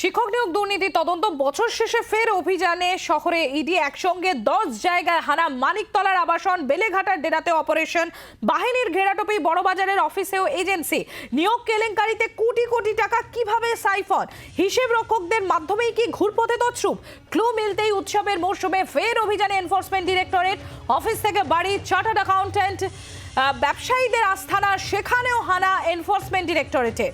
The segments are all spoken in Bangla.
শিক্ষক নিয়োগ দুর্নীতি তদন্ত বছর শেষে ফের অভিযানে শহরে ইডি একসঙ্গে দশ জায়গায় হানা মানিকতলার আবাসন, বেলেঘাটার ডেরাতে অপারেশন, বাহিনীর ঘেরাটোপি বড়বাজারের অফিসেও এজেন্সি। নিয়োগ কেলেঙ্কারিতে কোটি কোটি টাকা কীভাবে সাইফন? হিসেব রক্ষকদের মাধ্যমেই কি ঘুরপথে তছরূপ? ক্লু মিলতেই উৎসবের মরশুমে ফের অভিযানে এনফোর্সমেন্ট ডিরেক্টরেট অফিস থেকে বাড়ি, চার্টার্ড অ্যাকাউন্ট্যান্ট ব্যবসায়ীদের আস্থানা, সেখানেও হানা এনফোর্সমেন্ট ডিরেক্টরেটে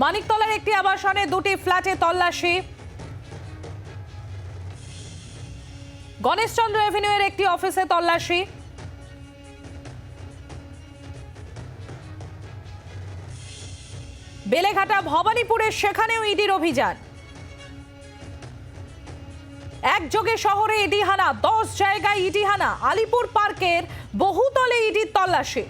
মানিকতলার একটি আবাসনে দুটি ফ্ল্যাটে তল্লাশি। গণেশচন্দ্র এভিনিউয়ের একটি অফিসে তল্লাশি। বেলেঘাটা ভবানীপুরে সেখানেও ইডির অভিযান। একযোগে শহরে ইডি হানা দশ জায়গায় ইডি হানা আলিপুর পার্কের বহুতলে ইডির তল্লাশি।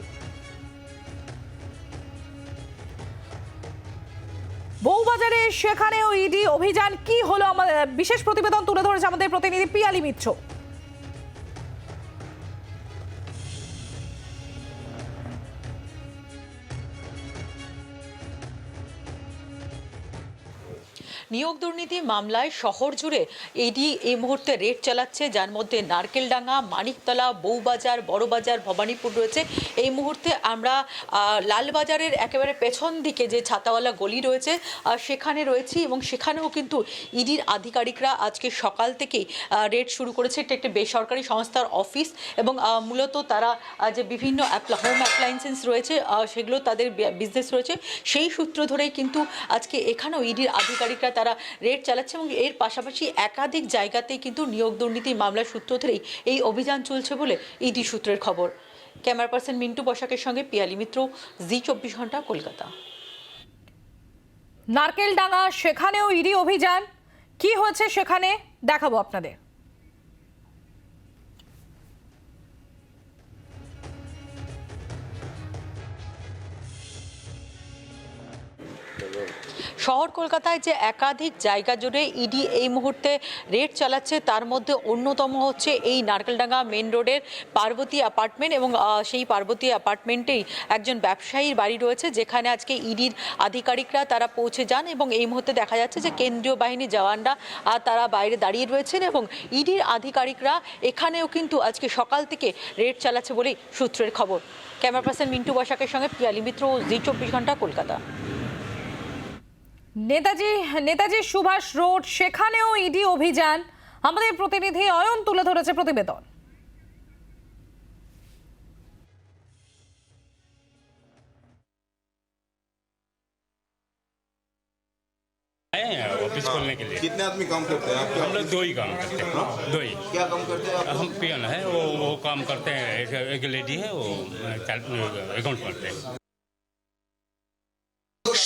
বউবাজারে সেখানেও ইডি অভিযান কি হলো? আমাদের বিশেষ প্রতিবেদন তুলে ধরেছে আমাদের প্রতিনিধি পিয়ালি মিত্র। নিয়োগ দুর্নীতি মামলায় শহর জুড়ে এডি এই মুহূর্তে রেড চালাচ্ছে, যার মধ্যে নারকেলডাঙ্গা, মানিকতলা, বউবাজার, বড়বাজার, ভবানীপুর রয়েছে। এই মুহূর্তে আমরা লালবাজারের একেবারে পেছন দিকে যে ছাতাওয়ালা গলি রয়েছে সেখানে রয়েছি এবং সেখানেও কিন্তু ইডির আধিকারিকরা আজকে সকাল থেকেই রেড শুরু করেছে। এটা একটি বেসরকারি সংস্থার অফিস এবং মূলত তারা যে বিভিন্ন হোম অ্যাপ্লায়েন্সেস রয়েছে সেগুলো তাদের বিজনেস রয়েছে। সেই সূত্র ধরেই কিন্তু আজকে এখানেও ইডির আধিকারিকরা তারা রেড চালাচ্ছে এবং এর পাশাপাশি একাধিক জায়গাতেই কিন্তু নিয়োগ দুর্নীতির মামলার সূত্র ধরেই এই অভিযান চলছে বলে ইডি সূত্রের খবর। ক্যামেরা পার্সন মিন্টু বসাকের সঙ্গে পিয়ালি মিত্র, জি চব্বিশ ঘণ্টা, কলকাতা। নারকেলডাঙ্গা সেখানেও ইডি অভিযান। কি হচ্ছে সেখানে? দেখাবো আপনাদের। শহর কলকাতায় যে একাধিক জায়গা জুড়ে ইডি এই মুহূর্তে রেড চালাচ্ছে, তার মধ্যে অন্যতম হচ্ছে এই নারকেলডাঙ্গা মেন রোডের পার্বতী অ্যাপার্টমেন্ট এবং সেই পার্বতী অ্যাপার্টমেন্টেই একজন ব্যবসায়ীর বাড়ি রয়েছে, যেখানে আজকে ইডির আধিকারিকরা তারা পৌঁছে যান এবং এই মুহূর্তে দেখা যাচ্ছে যে কেন্দ্রীয় বাহিনী জওয়ানরা তারা বাইরে দাঁড়িয়ে রয়েছেন এবং ইডির আধিকারিকরা এখানেও কিন্তু আজকে সকাল থেকে রেড চালাচ্ছে বলেই সূত্রের খবর। ক্যামেরা পার্সন মিন্টু বসাকের সঙ্গে পিয়ালি মিত্র, জি চব্বিশ ঘণ্টা কলকাতা। নেতাজি নেতাজি সুভাষ রোড সেখানেও ইডি অভিযান আমাদের প্রতিনিধি অয়ন তুলে ধরেছে প্রতিবেদন आए हैं ऑफिस खोलने के लिए कितने आदमी काम करते हैं आपके हम लोग दो ही काम करते हैं दो ही क्या काम करते हैं आप हम पियन है वो वो काम करते हैं एक, एक लेडी है वो अकाउंट करते हैं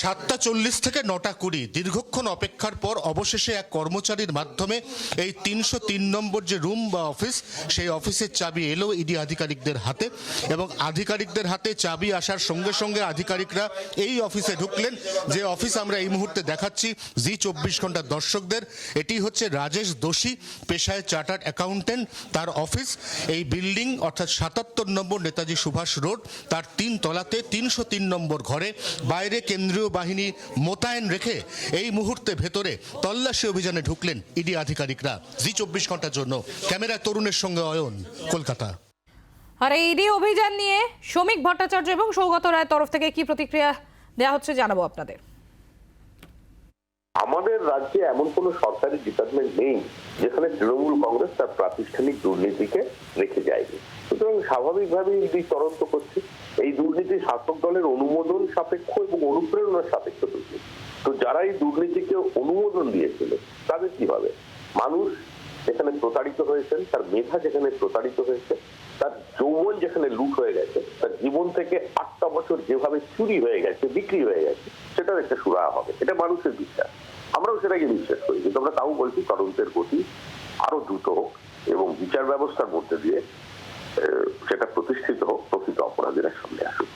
সাতটা চল্লিশ থেকে নটা কুড়ি দীর্ঘক্ষণ অপেক্ষার পর অবশেষে এক কর্মচারীর মাধ্যমে এই তিনশো তিন নম্বর যে রুম বা অফিস, সেই অফিসের চাবি এলো ইডি আধিকারিকদের হাতে এবং আধিকারিকদের হাতে চাবি আসার সঙ্গে সঙ্গে আধিকারিকরা এই অফিসে ঢুকলেন। যে অফিস আমরা এই মুহূর্তে দেখাচ্ছি জি চব্বিশ ঘণ্টার দর্শকদের, এটি হচ্ছে রাজেশ দোষী, পেশায় চার্টার্ড অ্যাকাউন্টেন্ট। তার অফিস এই বিল্ডিং অর্থাৎ সাতাত্তর নম্বর নেতাজি সুভাষ রোড। তার তিন তলাতে তিনশো তিন নম্বর ঘরে। বাইরে কেন্দ্রীয় বাহিনী মোতায়েন রেখে এই মুহূর্তে ভেতরে তল্লাশি অভিযানে ঢুকলেন ইডি আধিকারিকরা। জি চব্বিশ ঘণ্টার জন্য। ক্যামেরা তরুণের সঙ্গে অয়ন কলকাতা। আর এই ইডি অভিযান নিয়ে শ্রমিক ভট্টাচার্য এবং সৌগত রায়ের তরফ থেকে কি প্রতিক্রিয়া দেওয়া হচ্ছে জানাব আপনাদের। আমাদের রাজ্যে এমন কোনো সরকারি ডিপার্টমেন্ট নেই যেখানে তৃণমূল কংগ্রেস তার প্রাতিষ্ঠানিক দুর্নীতিকে রেখে যায়নি। সুতরাং স্বাভাবিকভাবেই ইডি তদন্ত করছে। শাসক দলের অনুমোদন সাপেক্ষ এবং অনুপ্রেরণার সাপেক্ষ দুর্নীতি তো যারা এই দুর্নীতিকে অনুমোদন দিয়েছিল, তাদের কি হবে? মানুষ যেখানে প্রতারিত হয়েছেন, তার মেধা যেখানে প্রতারিত হয়েছে, তার যৌবন যেখানে লুট হয়ে গেছে, তার জীবন থেকে আটটা বছর যেভাবে চুরি হয়ে গেছে, বিক্রি হয়ে গেছে, সেটার একটা সুরাহা হবে। এটা মানুষের বিশ্বাস। আমরাও সেটাকে বিশ্বাস করি, কিন্তু আমরা তাও বলছি তদন্তের গতি আরও দ্রুত হোক এবং বিচার ব্যবস্থার মধ্যে দিয়ে সেটা প্রতিষ্ঠিত হোক, প্রকৃত অপরাধীরা সামনে আসুক।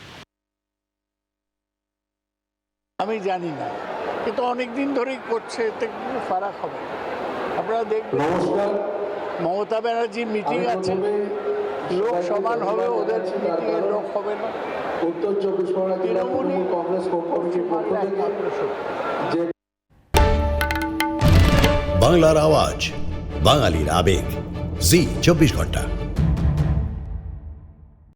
আমি জানি না। কিন্তু অনেক দিন ধরেই করছে এতে কিন্তু ফারাক হবে আপনারা দেখবেন মমতা ব্যানার্জির মিটিং আছে। লোক সমান হবে ওদের মিটিংয়ে লোক হবে না। উত্তর চব্বিশ পরগনা জেলা তৃণমূল কংগ্রেস কমিটির পক্ষ থেকে বাংলার আওয়াজ বাঙালির আবেগ। জি চব্বিশ ঘণ্টা।